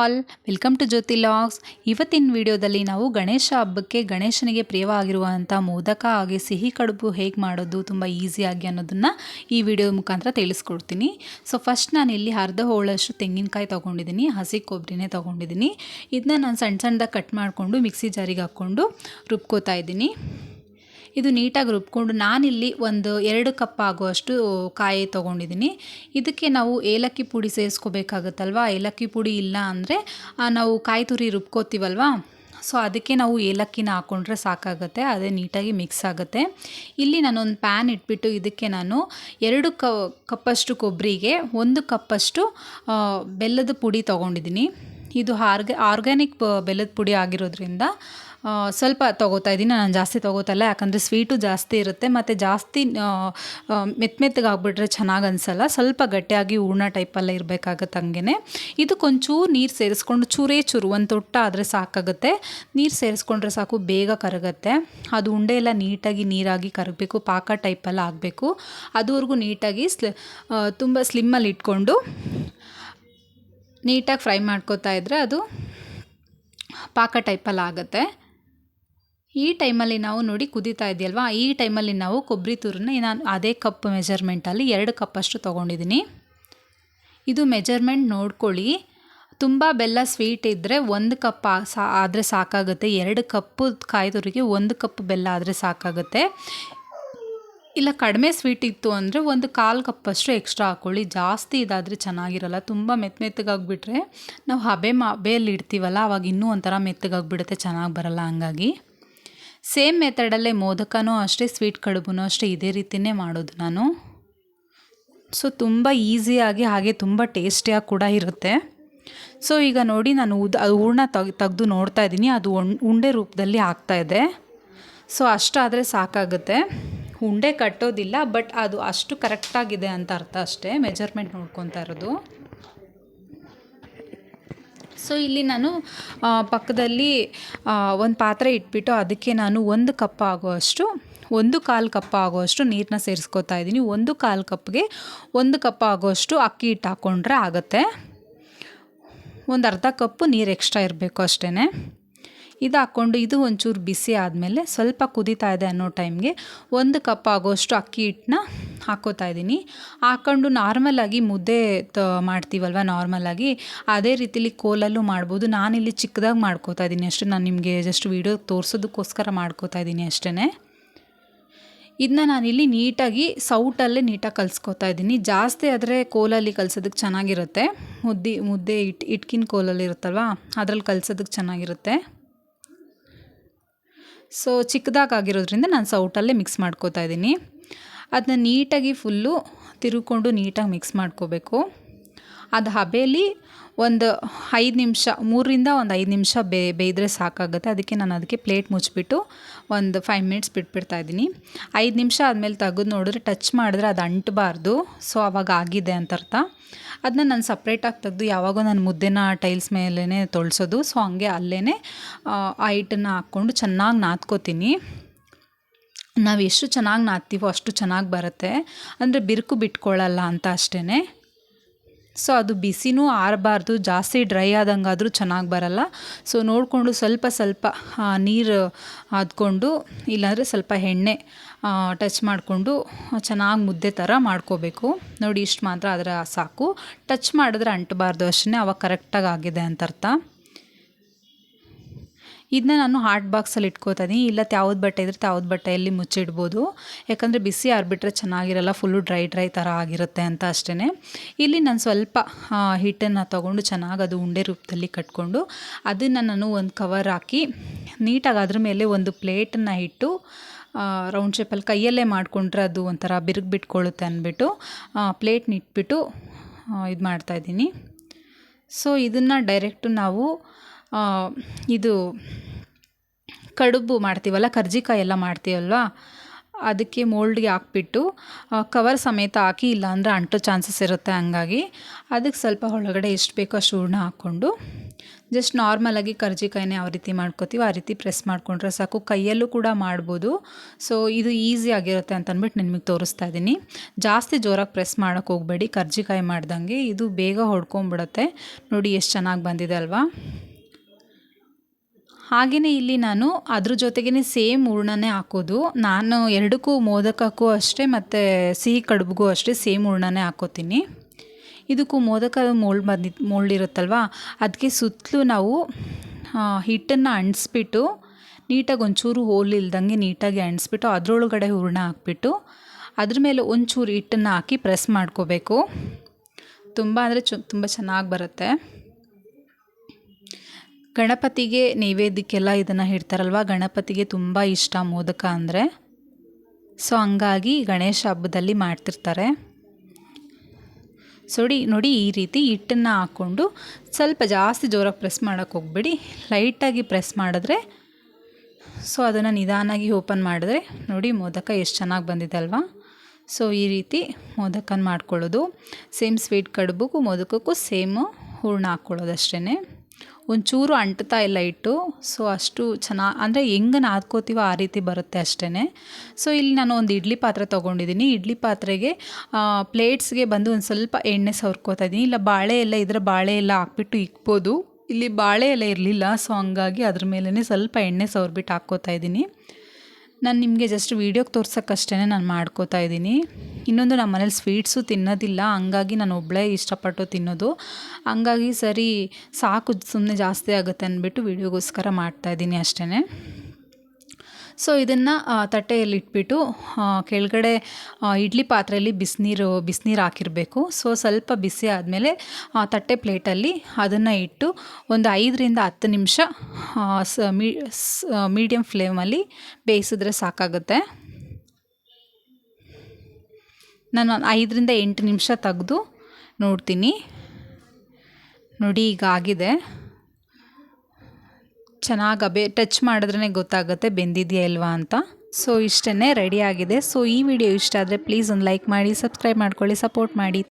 All welcome to Jyoti logs ಇವತ್ತಿನ ವಿಡಿಯೋದಲ್ಲಿ ನಾವು ಗಣೇಶ ಹಬ್ಬಕ್ಕೆ ಗಣೇಶನಿಗೆ ಪ್ರಿಯವಾಗಿರುವಂಥ ಮೋದಕ ಹಾಗೆ ಸಿಹಿ ಕಡುಬು ಹೇಗೆ ಮಾಡೋದು ತುಂಬ ಈಸಿಯಾಗಿ ಅನ್ನೋದನ್ನು ಈ ವಿಡಿಯೋ ಮುಖಾಂತರ ತಿಳಿಸ್ಕೊಡ್ತೀನಿ. ಸೊ ಫಸ್ಟ್ ನಾನು ಇಲ್ಲಿ ಅರ್ಧ ಹೋಳಷ್ಟು ತೆಂಗಿನಕಾಯಿ ತೊಗೊಂಡಿದ್ದೀನಿ, ಹಸಿ ಕೊಬ್ಬರಿನೇ ತೊಗೊಂಡಿದ್ದೀನಿ. ಇದನ್ನ ನಾನು ಸಣ್ಣ ಸಣ್ಣದಾಗಿ ಕಟ್ ಮಾಡಿಕೊಂಡು ಮಿಕ್ಸಿ ಜಾರಿಗೆ ಹಾಕ್ಕೊಂಡು ರುಬ್ಕೋತಾ ಇದ್ದೀನಿ. ಇದು ನೀಟಾಗಿ ರುಬ್ಕೊಂಡು ನಾನಿಲ್ಲಿ ಒಂದು ಎರಡು ಕಪ್ ಆಗುವಷ್ಟು ಕಾಯಿ ತೊಗೊಂಡಿದ್ದೀನಿ. ಇದಕ್ಕೆ ನಾವು ಏಲಕ್ಕಿ ಪುಡಿ ಸೇರಿಸ್ಕೋಬೇಕಾಗತ್ತಲ್ವ? ಏಲಕ್ಕಿ ಪುಡಿ ಇಲ್ಲ ಅಂದರೆ ನಾವು ಕಾಯಿ ತುರಿ ರುಬ್ಕೋತೀವಲ್ವ? ಸೊ, ಅದಕ್ಕೆ ನಾವು ಏಲಕ್ಕಿನ ಹಾಕ್ಕೊಂಡ್ರೆ ಸಾಕಾಗುತ್ತೆ, ಅದೇ ನೀಟಾಗಿ ಮಿಕ್ಸ್ ಆಗುತ್ತೆ. ಇಲ್ಲಿ ನಾನೊಂದು ಪ್ಯಾನ್ ಇಟ್ಬಿಟ್ಟು ಇದಕ್ಕೆ ನಾನು ಎರಡು ಕಪ್ಪಷ್ಟು ಕೊಬ್ಬರಿಗೆ ಒಂದು ಕಪ್ಪಷ್ಟು ಬೆಲ್ಲದ ಪುಡಿ ತೊಗೊಂಡಿದ್ದೀನಿ. ಇದು ಆರ್ಗ, ಆರ್ಗ್ಯಾನಿಕ್ ಬೆಲ್ಲದ ಪುಡಿ ಆಗಿರೋದ್ರಿಂದ ಸ್ವಲ್ಪ ತೊಗೋತಾ ಇದ್ದೀನಿ ನಾನು ಜಾಸ್ತಿ ತೊಗೋತಲ್ಲ ಯಾಕಂದರೆ ಸ್ವೀಟು ಜಾಸ್ತಿ ಇರುತ್ತೆ. ಮತ್ತು ಜಾಸ್ತಿ ಮೆತ್ತ ಮೆತ್ತಗೆ ಆಗ್ಬಿಟ್ರೆ ಚೆನ್ನಾಗಿ ಅನಿಸಲ್ಲ. ಸ್ವಲ್ಪ ಗಟ್ಟಿಯಾಗಿ ಹೂರ್ಣ ಟೈಪೆಲ್ಲ ಇರಬೇಕಾಗತ್ತೆ ಹಂಗೆ ಇದಕ್ಕೊಂಚೂರು ನೀರು ಸೇರಿಸ್ಕೊಂಡು ಚೂರೇ ಚೂರು, ಒಂದು ತೊಟ್ಟ ಆದರೆ ಸಾಕಾಗುತ್ತೆ. ನೀರು ಸೇರಿಸ್ಕೊಂಡ್ರೆ ಸಾಕು, ಬೇಗ ಕರಗುತ್ತೆ. ಅದು ಉಂಡೆ ಎಲ್ಲ ನೀಟಾಗಿ ನೀರಾಗಿ ಕರಗಬೇಕು. ಪಾಕ ಟೈಪೆಲ್ಲ ಆಗಬೇಕು. ಅದುವರೆಗೂ ನೀಟಾಗಿ ಸ್ಲಿ ತುಂಬ ಸ್ಲಿಮ್ಮಲ್ಲಿ ಇಟ್ಕೊಂಡು ನೀಟಾಗಿ ಫ್ರೈ ಮಾಡ್ಕೋತಾ ಇದ್ದರೆ ಅದು ಪಾಕ ಟೈಪಲ್ಲಿ ಆಗುತ್ತೆ. ಈ ಟೈಮಲ್ಲಿ ನಾವು ನೋಡಿ ಕುದೀತಾ ಇದೆಯಲ್ವಾ? ಈ ಟೈಮಲ್ಲಿ ನಾವು ಕೊಬ್ಬರಿ ತುರನ್ನ ನಾನು ಅದೇ ಕಪ್ ಮೆಜರ್ಮೆಂಟಲ್ಲಿ ಎರಡು ಕಪ್ಪಷ್ಟು ತೊಗೊಂಡಿದ್ದೀನಿ. ಇದು ಮೆಜರ್ಮೆಂಟ್ ನೋಡ್ಕೊಳ್ಳಿ. ತುಂಬ ಬೆಲ್ಲ ಸ್ವೀಟ್ ಇದ್ದರೆ ಒಂದು ಕಪ್ ಸಾ ಆದರೆ ಸಾಕಾಗುತ್ತೆ. ಎರಡು ಕಪ್ಪು ಕಾಯಿ ತುರಿಗೆ ಒಂದು ಕಪ್ ಬೆಲ್ಲ ಆದರೆ ಸಾಕಾಗುತ್ತೆ. ಇಲ್ಲ, ಕಡಿಮೆ ಸ್ವೀಟ್ ಇತ್ತು ಅಂದರೆ ಒಂದು ಕಾಲು ಕಪ್ಪಷ್ಟು ಎಕ್ಸ್ಟ್ರಾ ಹಾಕ್ಕೊಳ್ಳಿ ಜಾಸ್ತಿ ಇದಾದರೆ ಚೆನ್ನಾಗಿರಲ್ಲ. ತುಂಬ ಮೆತ್ತ ಮೆತ್ತಗಾಗ್ಬಿಟ್ರೆ ನಾವು ಹಬೆ ಮಾ ಹಬೆಯಲ್ಲಿ ಇಡ್ತೀವಲ್ಲ, ಅವಾಗ ಇನ್ನೂ ಒಂಥರ ಮೆತ್ತಗಾಗ್ಬಿಡುತ್ತೆ, ಚೆನ್ನಾಗಿ ಬರಲ್ಲ ಹಂಗಾಗಿ. ಸೇಮ್ ಮೆಥಡಲ್ಲೇ ಮೋದಕನೂ ಅಷ್ಟೇ ಸ್ವೀಟ್ ಕಡುಬುನೂ ಅಷ್ಟೇ ಇದೇ ರೀತಿಯೇ ಮಾಡೋದು ನಾನು. ಸೊ ತುಂಬ ಈಸಿಯಾಗಿ ಹಾಗೆ ತುಂಬ ಟೇಸ್ಟಿಯಾಗಿ ಕೂಡ ಇರುತ್ತೆ. ಸೊ ಈಗ ನೋಡಿ ನಾನು ಉದ್ ಹೂರ್ಣ ತೆಗ್, ತೆಗ್ದು ನೋಡ್ತಾ ಇದ್ದೀನಿ. ಅದು ಉಂಡೆ ರೂಪದಲ್ಲಿ ಆಗ್ತಾ ಇದೆ. ಸೊ ಅಷ್ಟಾದರೆ ಸಾಕಾಗುತ್ತೆ. ಉಂಡೆ ಕಟ್ಟೋದಿಲ್ಲ ಬಟ್ ಅದು ಅಷ್ಟು ಕರೆಕ್ಟಾಗಿದೆ ಅಂತ ಅರ್ಥ ಅಷ್ಟೇ ಮೆಜರ್ಮೆಂಟ್ ನೋಡ್ಕೊತಾ ಇರೋದು. ಸೊ ಇಲ್ಲಿ ನಾನು ಪಕ್ಕದಲ್ಲಿ ಒಂದು ಪಾತ್ರೆ ಇಟ್ಬಿಟ್ಟು ಅದಕ್ಕೆ ನಾನು ಒಂದು ಕಪ್ ಆಗುವಷ್ಟು, ಒಂದು ಕಾಲು ಕಪ್ ಆಗುವಷ್ಟು ನೀರನ್ನ ಸೇರಿಸ್ಕೊತಾ ಇದ್ದೀನಿ. ಒಂದು ಕಾಲು ಕಪ್ಗೆ ಒಂದು ಕಪ್ ಆಗುವಷ್ಟು ಅಕ್ಕಿ ಹಿಟ್ಟು ಹಾಕ್ಕೊಂಡ್ರೆ ಆಗುತ್ತೆ. ಒಂದು ಅರ್ಧ ಕಪ್ಪು ನೀರು ಎಕ್ಸ್ಟ್ರಾ ಇರಬೇಕು ಅಷ್ಟೇ ಇದು ಹಾಕ್ಕೊಂಡು ಇದು ಒಂಚೂರು ಬಿಸಿ ಆದಮೇಲೆ ಸ್ವಲ್ಪ ಕುದೀತಾ ಇದೆ ಅನ್ನೋ ಟೈಮ್ಗೆ ಒಂದು ಕಪ್ ಆಗೋಷ್ಟು ಅಕ್ಕಿ ಹಿಟ್ಟನ್ನ ಹಾಕ್ಕೋತಾ ಇದ್ದೀನಿ. ಹಾಕ್ಕೊಂಡು ನಾರ್ಮಲಾಗಿ ಮುದ್ದೆ ತ, ಮಾಡ್ತೀವಲ್ವ ನಾರ್ಮಲಾಗಿ ಅದೇ ರೀತಿಲಿ ಕೋಲಲ್ಲೂ ಮಾಡ್ಬೋದು. ನಾನಿಲ್ಲಿ ಚಿಕ್ಕದಾಗಿ ಮಾಡ್ಕೋತಾ ಇದ್ದೀನಿ ಅಷ್ಟು. ನಾನು ನಿಮಗೆ ಜಸ್ಟ್ ವೀಡಿಯೋ ತೋರಿಸೋದಕ್ಕೋಸ್ಕರ ಮಾಡ್ಕೋತಾ ಇದ್ದೀನಿ ಅಷ್ಟೇ ಇದನ್ನ ನಾನಿಲ್ಲಿ ನೀಟಾಗಿ ಸೌಟಲ್ಲೇ ನೀಟಾಗಿ ಕಲಿಸ್ಕೊತಾ ಇದ್ದೀನಿ. ಜಾಸ್ತಿ ಆದರೆ ಕೋಲಲ್ಲಿ ಕಲ್ಸೋದಕ್ಕೆ ಚೆನ್ನಾಗಿರುತ್ತೆ. ಮುದ್ದೆ ಮುದ್ದೆ ಇಟ್ ಇಟ್ಕಿನ ಕೋಲಲ್ಲಿ ಇರುತ್ತಲ್ವ, ಅದ್ರಲ್ಲಿ ಕಲ್ಸೋದಕ್ಕೆ ಚೆನ್ನಾಗಿರುತ್ತೆ. ಸೊ ಚಿಕ್ಕದಾಗಿರೋದ್ರಿಂದ ನಾನು ಸೌಟಲ್ಲೇ ಮಿಕ್ಸ್ ಮಾಡ್ಕೋತಾ ಇದ್ದೀನಿ. ಅದನ್ನ ನೀಟಾಗಿ ಫುಲ್ಲು ತಿರುಕೊಂಡು ನೀಟಾಗಿ ಮಿಕ್ಸ್ ಮಾಡ್ಕೋಬೇಕು. ಅದು ಹಬೆಯಲ್ಲಿ ಒಂದು ಐದು ನಿಮಿಷ ಮೂರರಿಂದ ಒಂದು ಐದು ನಿಮಿಷ ಬೇ, ಬೇಯ್ದರೆ ಸಾಕಾಗುತ್ತೆ. ಅದಕ್ಕೆ ನಾನು ಅದಕ್ಕೆ ಪ್ಲೇಟ್ ಮುಚ್ಚಿಬಿಟ್ಟು ಒಂದು ಫೈವ್ ಮಿನಿಟ್ಸ್ ಬಿಟ್ಬಿಡ್ತಾ ಇದ್ದೀನಿ. ಐದು ನಿಮಿಷ ಆದಮೇಲೆ ತೆಗೆದು ನೋಡಿದ್ರೆ ಟಚ್ ಮಾಡಿದ್ರೆ ಅದು ಅಂಟಬಾರ್ದು. ಸೊ ಅವಾಗ ಆಗಿದೆ ಅಂತ ಅರ್ಥ. ಅದನ್ನ ನಾನು ಸಪ್ರೇಟಾಗಿ ತೆಗೆದು ಯಾವಾಗೋ ನಾನು ಮುದ್ದೆನ ಟೈಲ್ಸ್ ಮೇಲೇ ತೊಳ್ಸೋದು. ಸೊ ಹಂಗೆ ಅಲ್ಲೇ ಆ ಹಿಟ್ಟನ್ನು ಹಾಕ್ಕೊಂಡು ಚೆನ್ನಾಗಿ ನಾದ್ಕೋತೀನಿ. ನಾವು ಎಷ್ಟು ಚೆನ್ನಾಗಿ ನಾದ್ತೀವೋ ಅಷ್ಟು ಚೆನ್ನಾಗಿ ಬರುತ್ತೆ. ಅಂದರೆ ಬಿರುಕು ಬಿಟ್ಕೊಳ್ಳಲ್ಲ ಅಂತ ಅಷ್ಟೇ ಸೊ ಅದು ಬಿಸಿನೂ ಆರಬಾರ್ದು, ಜಾಸ್ತಿ ಡ್ರೈ ಆದಂಗಾದರೂ ಚೆನ್ನಾಗಿ ಬರಲ್ಲ. ಸೊ ನೋಡಿಕೊಂಡು ಸ್ವಲ್ಪ ಸ್ವಲ್ಪ ನೀರು ಹಾದ್ಕೊಂಡು ಇಲ್ಲಾಂದರೆ ಸ್ವಲ್ಪ ಎಣ್ಣೆ ಟಚ್ ಮಾಡಿಕೊಂಡು ಚೆನ್ನಾಗಿ ಮುದ್ದೆ ಥರ ಮಾಡ್ಕೋಬೇಕು. ನೋಡಿ ಇಷ್ಟು ಮಾತ್ರ ಅದರ ಸಾಕು. ಟಚ್ ಮಾಡಿದ್ರೆ ಅಂಟಬಾರ್ದು ಅಷ್ಟೇ ಅವಾಗ ಕರೆಕ್ಟಾಗಿ ಆಗಿದೆ ಅಂತ ಅರ್ಥ ಇದನ್ನ ನಾನು ಹಾಟ್ ಬಾಕ್ಸಲ್ಲಿ ಇಟ್ಕೋತಾ ಇದ್ದೀನಿ ಇಲ್ಲ ಯಾವ್ದು ಬಟ್ಟೆ ಇದ್ರೆ ಯಾವ್ದು ಬಟ್ಟೆಯಲ್ಲಿ ಮುಚ್ಚಿಡ್ಬೋದು. ಯಾಕಂದರೆ ಬಿಸಿ ಆರ್ಬಿಟ್ರೆ ಚೆನ್ನಾಗಿರಲ್ಲ ಫುಲ್ಲು ಡ್ರೈ ಡ್ರೈ ಥರ ಆಗಿರುತ್ತೆ ಅಂತ ಅಷ್ಟೇ ಇಲ್ಲಿ ನಾನು ಸ್ವಲ್ಪ ಹಿಟ್ಟನ್ನು ತೊಗೊಂಡು ಚೆನ್ನಾಗಿ ಅದು ಉಂಡೆ ರೂಪದಲ್ಲಿ ಕಟ್ಕೊಂಡು ಅದನ್ನು ನಾನು ಒಂದು ಕವರ್ ಹಾಕಿ ನೀಟಾಗಿ ಅದ್ರ ಮೇಲೆ ಒಂದು ಪ್ಲೇಟನ್ನು ಇಟ್ಟು ರೌಂಡ್ ಶೇಪಲ್ಲಿ ಕೈಯಲ್ಲೇ ಮಾಡಿಕೊಂಡ್ರೆ ಅದು ಒಂಥರ ಬಿರುಗ್ ಬಿಟ್ಕೊಳ್ಳುತ್ತೆ ಅಂದ್ಬಿಟ್ಟು ಪ್ಲೇಟ್ನ ಇಟ್ಬಿಟ್ಟು ಇದು ಮಾಡ್ತಾಯಿದ್ದೀನಿ ಸೊ ಇದನ್ನು ಡೈರೆಕ್ಟು ನಾವು ಇದು ಕಡುಬು ಮಾಡ್ತೀವಲ್ಲ, ಕರ್ಜಿಕಾಯಿ ಎಲ್ಲ ಮಾಡ್ತೀವಲ್ವ? ಅದಕ್ಕೆ ಮೋಲ್ಡ್ಗೆ ಹಾಕ್ಬಿಟ್ಟು ಕವರ್ ಸಮೇತ ಹಾಕಿ, ಇಲ್ಲಾಂದರೆ ಅಂಟೋ ಚಾನ್ಸಸ್ ಇರುತ್ತೆ ಹಂಗಾಗಿ. ಅದಕ್ಕೆ ಸ್ವಲ್ಪ ಒಳಗಡೆ ಎಷ್ಟು ಬೇಕೋ ಅಷ್ಟು ಹೂರ್ಣ ಹಾಕ್ಕೊಂಡು ಜಸ್ಟ್ ನಾರ್ಮಲಾಗಿ ಕರ್ಜಿಕಾಯಿನ ಯಾವ ರೀತಿ ಮಾಡ್ಕೋತೀವಿ ಆ ರೀತಿ ಪ್ರೆಸ್ ಮಾಡಿಕೊಂಡ್ರೆ ಸಾಕು. ಕೈಯಲ್ಲೂ ಕೂಡ ಮಾಡ್ಬೋದು. ಸೊ ಇದು ಈಸಿ ಆಗಿರುತ್ತೆ ಅಂತ ಅಂದ್ಬಿಟ್ಟು ನಿಮಗೆ ತೋರಿಸ್ತಾ ಇದ್ದೀನಿ ಜಾಸ್ತಿ ಜೋರಾಗಿ ಪ್ರೆಸ್ ಮಾಡೋಕ್ಕೆ ಹೋಗಬೇಡಿ. ಕರ್ಜಿಕಾಯಿ ಮಾಡ್ದಂಗೆ ಇದು ಬೇಗ ಹೊಡ್ಕೊಂಬಿಡುತ್ತೆ. ನೋಡಿ, ಎಷ್ಟು ಚೆನ್ನಾಗಿ ಬಂದಿದೆ ಅಲ್ವಾ? ಹಾಗೆಯೇ ಇಲ್ಲಿ ನಾನು ಅದ್ರ ಜೊತೆಗೇ ಸೇಮ್ ಹೂರ್ಣನೇ ಹಾಕೋದು. ನಾನು ಎರಡಕ್ಕೂ ಮೋದಕಕ್ಕೂ ಅಷ್ಟೇ ಮತ್ತು ಸಿಹಿ ಕಡುಬುಗೂ ಅಷ್ಟೇ ಸೇಮ್ ಹೂರ್ಣನೇ ಹಾಕೋತೀನಿ. ಇದಕ್ಕೂ ಮೋದಕ ಮೋಲ್ಡ್ ಬಂದಿ ಮೋಲ್ಡ್ ಇರುತ್ತಲ್ವ? ಅದಕ್ಕೆ ಸುತ್ತಲೂ ನಾವು ಹಿಟ್ಟನ್ನು ಅಂಟಿಸ್ಬಿಟ್ಟು ನೀಟಾಗಿ ಒಂಚೂರು ಹೋಲ್ ಇಲ್ದಂಗೆ ನೀಟಾಗಿ ಅಂಟಿಸ್ಬಿಟ್ಟು ಅದರೊಳಗಡೆ ಹೂರ್ಣ ಹಾಕ್ಬಿಟ್ಟು ಅದ್ರ ಮೇಲೆ ಒಂಚೂರು ಹಿಟ್ಟನ್ನು ಹಾಕಿ ಪ್ರೆಸ್ ಮಾಡ್ಕೋಬೇಕು. ತುಂಬ ಅಂದರೆ ಚು, ತುಂಬ ಚೆನ್ನಾಗಿ ಬರುತ್ತೆ. ಗಣಪತಿಗೆ ನೈವೇದ್ಯಕ್ಕೆಲ್ಲ ಇದನ್ನು ಇಡ್ತಾರಲ್ವ ಗಣಪತಿಗೆ ತುಂಬ ಇಷ್ಟ ಮೋದಕ ಅಂದರೆ. ಸೊ ಹಂಗಾಗಿ ಗಣೇಶ ಹಬ್ಬದಲ್ಲಿ ಮಾಡ್ತಿರ್ತಾರೆ. ಸೊಡಿ ನೋಡಿ ಈ ರೀತಿ ಹಿಟ್ಟನ್ನು ಹಾಕ್ಕೊಂಡು ಸ್ವಲ್ಪ ಜಾಸ್ತಿ ಜೋರಾಗಿ ಪ್ರೆಸ್ ಮಾಡೋಕ್ಕೆ ಹೋಗ್ಬೇಡಿ. ಲೈಟಾಗಿ ಪ್ರೆಸ್ ಮಾಡಿದ್ರೆ ಸೊ ಅದನ್ನು ನಿಧಾನಾಗಿ ಓಪನ್ ಮಾಡಿದ್ರೆ ನೋಡಿ ಮೋದಕ ಎಷ್ಟು ಚೆನ್ನಾಗಿ ಬಂದಿದೆ ಅಲ್ವಾ? ಸೊ ಈ ರೀತಿ ಮೋದಕನ ಮಾಡ್ಕೊಳ್ಳೋದು. ಸೇಮ್ ಸ್ವೀಟ್ ಕಡುಬುಗೂ ಮೋದಕಕ್ಕೂ ಸೇಮು ಹೂರ್ಣ ಹಾಕ್ಕೊಳ್ಳೋದು ಅಷ್ಟೇ ಒಂಚೂರು ಅಂಟ್ತಾ ಇಲ್ಲ ಇಟ್ಟು ಸೊ ಅಷ್ಟು ಚೆನ್ನಾಗಿ ಅಂದರೆ ಹೆಂಗೆ ನಾದ್ಕೋತೀವೋ ಆ ರೀತಿ ಬರುತ್ತೆ ಅಷ್ಟೇ ಸೊ ಇಲ್ಲಿ ನಾನು ಒಂದು ಇಡ್ಲಿ ಪಾತ್ರೆ ತೊಗೊಂಡಿದ್ದೀನಿ. ಇಡ್ಲಿ ಪಾತ್ರೆಗೆ ಪ್ಲೇಟ್ಸ್ಗೆ ಬಂದು ಒಂದು ಸ್ವಲ್ಪ ಎಣ್ಣೆ ಸವರ್ಕೋತಾ ಇದ್ದೀನಿ. ಇಲ್ಲ, ಬಾಳೆ ಎಲ್ಲ ಇದ್ರ ಬಾಳೆ ಎಲ್ಲ ಹಾಕ್ಬಿಟ್ಟು ಇಕ್ಬೋದು. ಇಲ್ಲಿ ಬಾಳೆ ಎಲ್ಲ ಇರಲಿಲ್ಲ. ಸೊ ಹಂಗಾಗಿ ಅದ್ರ ಮೇಲೇ ಸ್ವಲ್ಪ ಎಣ್ಣೆ ಸವರ್ಬಿಟ್ಟು ಹಾಕ್ಕೋತಾ ಇದ್ದೀನಿ. ನಾನು ನಿಮಗೆ ಜಸ್ಟ್ ವೀಡಿಯೋಗೆ ತೋರ್ಸೋಕ್ಕಷ್ಟೇ ನಾನು ಮಾಡ್ಕೋತಾ ಇದ್ದೀನಿ. ಇನ್ನೊಂದು ನಮ್ಮ ಮನೇಲಿ ಸ್ವೀಟ್ಸು ತಿನ್ನೋದಿಲ್ಲ, ಹಂಗಾಗಿ ನಾನು ಒಬ್ಬಳೇ ಇಷ್ಟಪಟ್ಟು ತಿನ್ನೋದು. ಹಂಗಾಗಿ ಸರಿ ಸಾಕು ಸುಮ್ಮನೆ ಜಾಸ್ತಿ ಆಗುತ್ತೆ ಅಂದ್ಬಿಟ್ಟು ವೀಡಿಯೋಗೋಸ್ಕರ ಮಾಡ್ತಾಯಿದ್ದೀನಿ ಅಷ್ಟೇ ಸೊ ಇದನ್ನು ತಟ್ಟೆಯಲ್ಲಿ ಇಟ್ಬಿಟ್ಟು ಕೆಳಗಡೆ ಇಡ್ಲಿ ಪಾತ್ರೆಯಲ್ಲಿ ಬಿಸಿನೀರು ಬಿಸಿನೀರು ಹಾಕಿರಬೇಕು. ಸೊ ಸ್ವಲ್ಪ ಬಿಸಿ ಆದಮೇಲೆ ತಟ್ಟೆ ಪ್ಲೇಟಲ್ಲಿ ಅದನ್ನು ಇಟ್ಟು, ಒಂದು ಐದರಿಂದ ಹತ್ತು ನಿಮಿಷ ಸ ಮೀಡಿಯಮ್ ಫ್ಲೇಮಲ್ಲಿ ಬೇಯಿಸಿದ್ರೆ ಸಾಕಾಗುತ್ತೆ. ನಾನು ಐದರಿಂದ ಎಂಟು ನಿಮಿಷ ತೆಗೆದು ನೋಡ್ತೀನಿ. ನೋಡಿ, ಈಗ ಆಗಿದೆ. ಚೆನ್ನಾಗಿ ಅಬೆ ಟಚ್ ಮಾಡಿದ್ರೇ ಗೊತ್ತಾಗುತ್ತೆ ಬೆಂದಿದೆಯಾ ಇಲ್ವಾ ಅಂತ. ಸೊ ಇಷ್ಟೇ ರೆಡಿ ಆಗಿದೆ. ಸೊ ಈ ವಿಡಿಯೋ ಇಷ್ಟ ಆದರೆ ಪ್ಲೀಸ್ ಒಂದು ಲೈಕ್ ಮಾಡಿ ಸಬ್ಸ್ಕ್ರೈಬ್ ಮಾಡ್ಕೊಳ್ಳಿ ಸಪೋರ್ಟ್ ಮಾಡಿ.